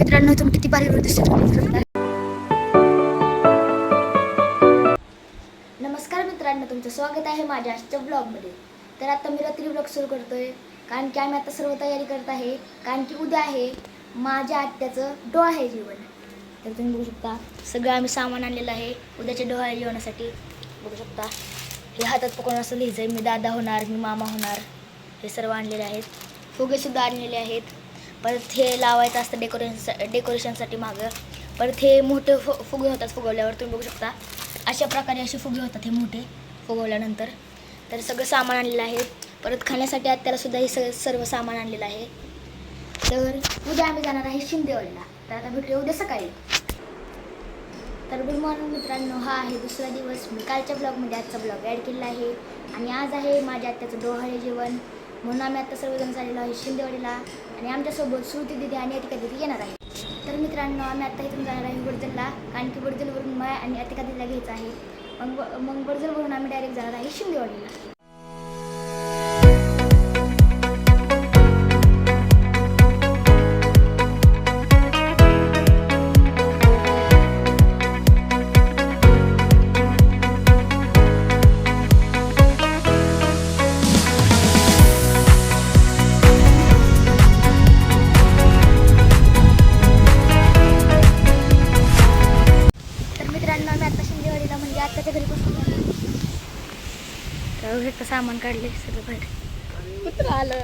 मित्रांनो तुम्ही किती भारी रोड नमस्कार मित्रांनो तुमचं स्वागत आहे माझ्या आजच्या ब्लॉगमध्ये तर आता मी रात्री ब्लॉग सुरू करतोय कारण की आम्ही आता सर्व तयारी करत आहे कारण की उद्या आहे माझ्या आत्याचं आहे जेवण. तर तुम्ही बघू शकता सगळं आम्ही सामान आणलेलं आहे उद्याच्या डोहाळे जेवणासाठी. बघू शकता हे हातात पकडून असं लिहायचं आहे मी दादा होणार मी मामा होणार हे सर्व आणलेले आहेत. फुगेसुद्धा आणलेले आहेत. परत हे लावायचं असतं डेकोरेशन डेकोरेशनसाठी मागं. परत हे मोठे फु फुगे होतात फुगवल्यावर तुम्ही बघू शकता. अशा प्रकारे असे फुगे होतात हे मोठे फुगवल्यानंतर. तर सगळं सामान आणलेलं आहे. परत खाण्यासाठी आत्यालासुद्धा हे सगळं सर्व सामान आणलेलं आहे. तर उद्या आम्ही जाणार आहे शिंदेवाडीला. तर आता भेटूया उद्या सकाळी. तर गुड मॉर्निंग मित्रांनो हा आहे दुसरा दिवस. मी कालच्या ब्लॉगमध्ये आजचा ब्लॉग ॲड केलेला आहे. आणि आज आहे माझ्या आत्याचं डोहाळे जेवण. म्हणून आम्ही आत्ता सर्वजण झालेलो आहे शिंदेवाडीला. आणि आमच्यासोबत श्रुती दिदी आणि अतिका दिदी येणार आहे तर मित्रांनो आम्ही आता इथून जाणार आहे बडजलला कारण की बडजलवरून माया आणि अतिका दिदीला घ्यायचं आहे. मग मग बडजलवरून आम्ही डायरेक्ट जाणार आहे शिंदेवाडीला. सामान काढले सगळं बाहेर. कुत्र आलं?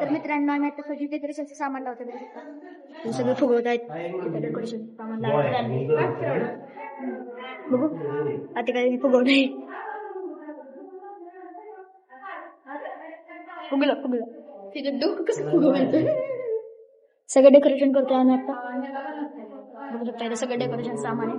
तर मित्रांनो आम्ही आता स्वच्छ डेकोरेशनचं सामान लावतो बघू. शकता. हे सगळे फुगवत आहेत डेकोरेशन सामान लावायचं बघू. आता काय फुगवलं आहे फुगलं फुगलं. तिथे डोकं कसं फुगवायचं? सगळं डेकोरेशन करतोय आम्ही आता. बघू शकता सगळं डेकोरेशन सामान आहे.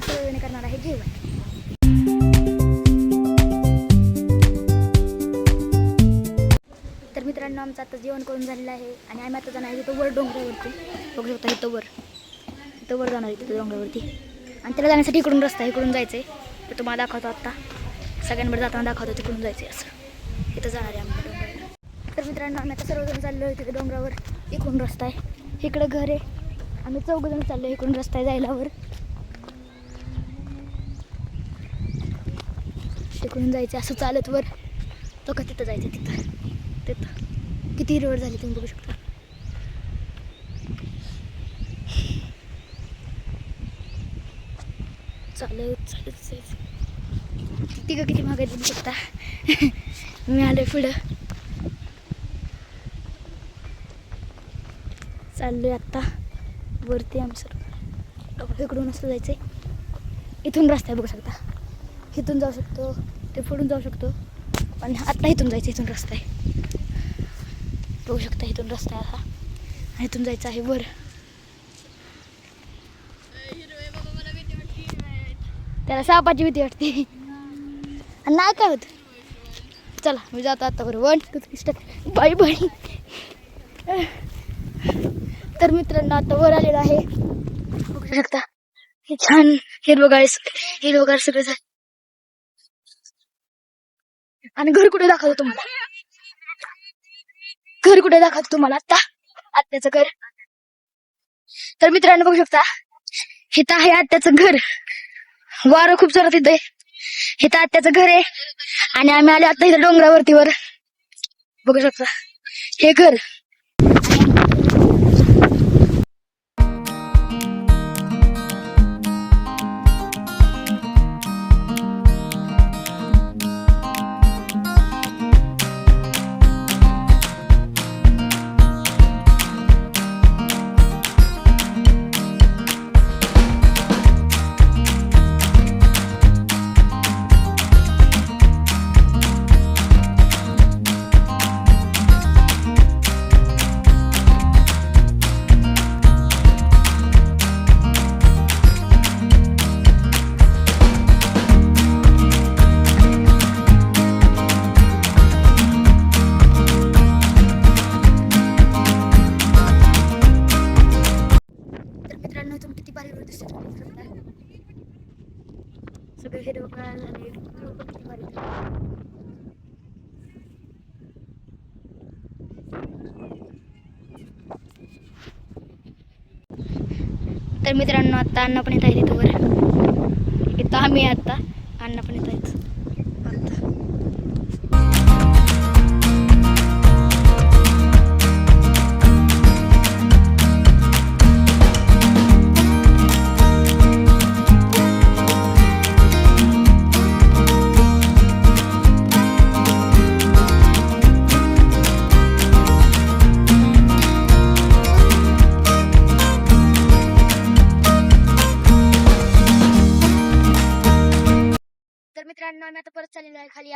आता करणार आहे जेवण. तर मित्रांनो आमचं आता जेवण करून झालेलं आहे आणि आम्ही आता जाणार आहे तिथं वर डोंगरावरती. बघू शकता इथं वर. इथं वर जाणार आहे तिथं डोंगरावरती. आणि त्याला जाण्यासाठी इकडून रस्ता आहे इकडून जायचं आहे तर तुम्हाला दाखवतो आत्ता सगळ्यांवर जाताना दाखवतो तिकडून जायचं आहे असं. इथं जाणार आहे आम्ही डोंगरावर. तर मित्रांनो आम्ही आता सर्वजण चाललो आहे तिथे डोंगरावर. इकडून रस्ता आहे. इकडं घर आहे. आम्ही चौघजण चाललो इकडून रस्ता आहे जायलावर इकडून जायचं असं चालत वर. तो का तिथं जायचं तिथं. तिथं. किती हिरवळ झाली तुम्ही बघू शकता. चालत चालत जायचं तिघं किती मागे बघू शकता. मी आले पुढं. चाललोय आत्ता वरती आम्ही सर इकडून असं जायचं आहे इथून रस्ता आहे बघू शकता. इथून जाऊ शकतो. ते फोडून जाऊ शकतो. पण आत्ता इथून जायचं इथून रस्ता आहे. बघू शकता इथून रस्ता आहे असा आणि इथून जायचं आहे वर. त्याला सापाची भीती वाटते. आणि नाही काय होत. चला मी जातो आता बरं वन टू थ्री बाई बाई तर मित्रांनो आता वर आलेलं आहे. बघू शकता. हे छान. हिरवगाळ हिरवगाळ सगळं झालं. आणि घर कुठे दाखवतो तुम्हाला? घर कुठे दाखवतो तुम्हाला? आत्ता? आत्याचं घर. तर मित्रांनो बघू शकता. इथं आहे आत्याचं घर. वारं खूप जोरात हे तर आत्याचं घर आहे. आणि आम्ही आलो आता इथं डोंगरावरती वर. बघू शकता. हे घर. तर मित्रांनो आता अन्न पण येत आहे तिथं इथं आम्ही आत्ता आता पण येत आहेत.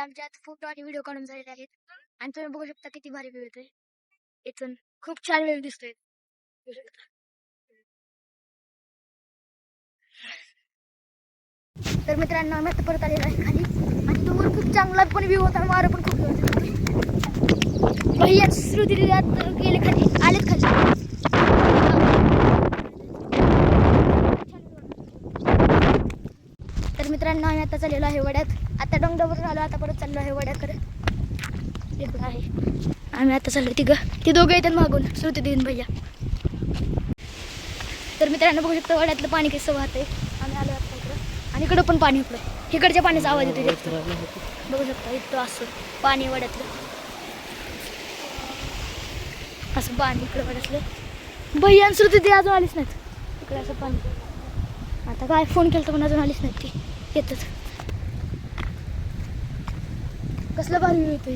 आमच्यात फोटो आणि व्हिडिओ काढून झालेले आहेत. आणि तुम्ही बघू शकता किती भारी व्ह्यू येतोय. इथून खूप छान व्ह्यू दिसतोय. तर मित्रांनो आम्ही आता परत आलेलो आहे खाली. आणि तो खूप चांगला पण व्ह्यू होता. वारं पण खूप जोरात भैया श्रुती गेले खाली. आलेत खाली. तर मित्रांनो आम्ही आता चाललेलो आहे वड्यात. आता डोंगरावरून आलो आता परत चाललो आहे वड्याकडे. इकडं आहे. आम्ही आता चाललो तिघं. ती दोघं येतात मागून श्रुती देईन भैया. तर मित्रांनो बघू शकतो वड्यातलं पाणी कसं वाहतंय आम्ही आलो आता इकडं. आणि इकडं पण पाणी इकडं. इकडच्या पाण्याचा आवाज येतो बघू शकता इथं असं पाणी वड्यातलं. असं पाणी इकडं वड्यातलं. भैया आणि श्रुती ती अजून आलीच नाहीत. इकडे असं पाणी. आता काय फोन केला तर पण अजून आलीच नाही ती. येतच. कसलं भारी view येतोय.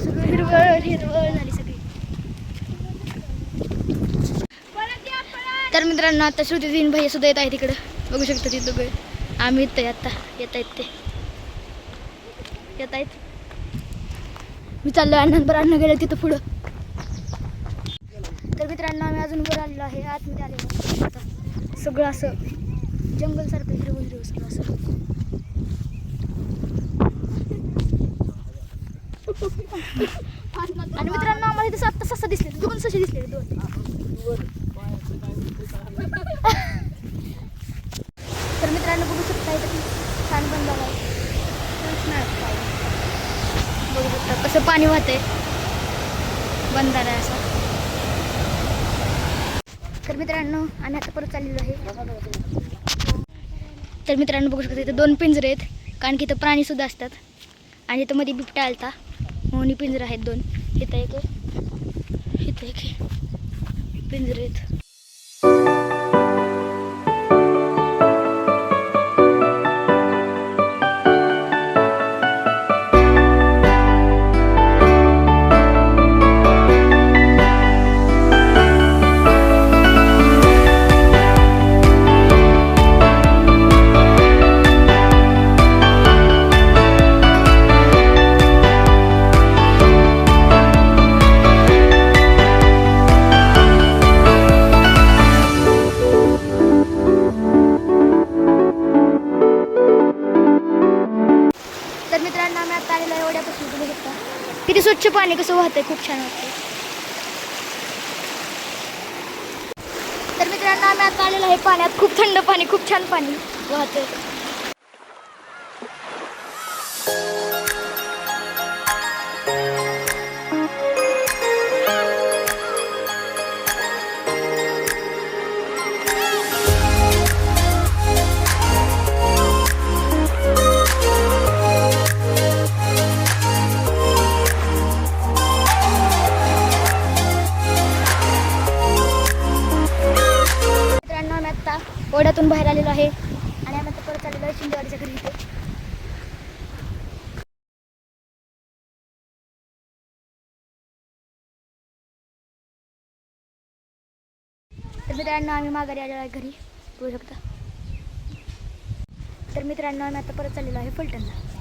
सगळं हिरवळ हिरवळ झाली सगळी. तर मित्रांनो आता श्रुती दिन भैया सुद्धा येत आहे तिकडं. बघू शकता ती दोघं. आम्ही येतोय आहे आता. येत आहेत ते. येत आहेत. मी चाललो आहे नंतर अन्न गेलं तिथं पुढं. तर मित्रांनो आम्ही अजून वर आलेलो आहे. आतमध्ये आलेलो आता. सगळं असं जंगलसारखं हिरवं हिरवं सगळं असं. आणि मित्रांनो आम्हाला इथे सात ससा दिसले दोन ससे दिसले दोन. तर मित्रांनो बघू शकता इथं छान बंधारा बघू शकता कसं पाणी वाहतंय. बंधारा आहे असा. तर मित्रांनो आम्ही आता परत चाललेलो आहे. तर मित्रांनो बघू शकता इथं दोन पिंजरे आहेत. कारण की इथं प्राणीसुद्धा असतात. आणि इथं मध्ये बिबट्या आलता. मोनी पिंजरे आहेत दोन. इथं एक आहे, इथं एक आहे. पिंजरे आहेत. स्वच्छ पाणी कसं वाहतंय खूप छान वाटतं तर मित्रांनो आम्ही आता आलेलं आहे पाण्यात. खूप थंड पाणी खूप छान पाणी वाहतंय. आत्ता बाहेर आलेलो आहे. आणि आम्ही आता परत चाललेलो आहे शिंदेवाडीच्या घरी इथे. तर मित्रांनो आम्ही माघारी आलेलो आहे घरी. बघू शकता. तर मित्रांनो आम्ही आता परत चाललेलो आहे फलटणला.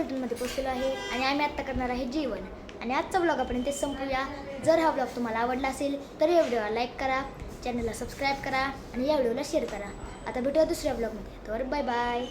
हॉस्पिटलमध्ये पोचलेलो आहे आणि आम्ही आत्ता करणार आहे जेवण. आणि आजचा ब्लॉग आपण ते संपूया. जर हा ब्लॉग तुम्हाला आवडला असेल तर या व्हिडिओला लाईक करा चॅनलला सबस्क्राईब करा आणि या व्हिडिओला शेअर करा. आता भेटूया दुसऱ्या ब्लॉगमध्ये तर बाय बाय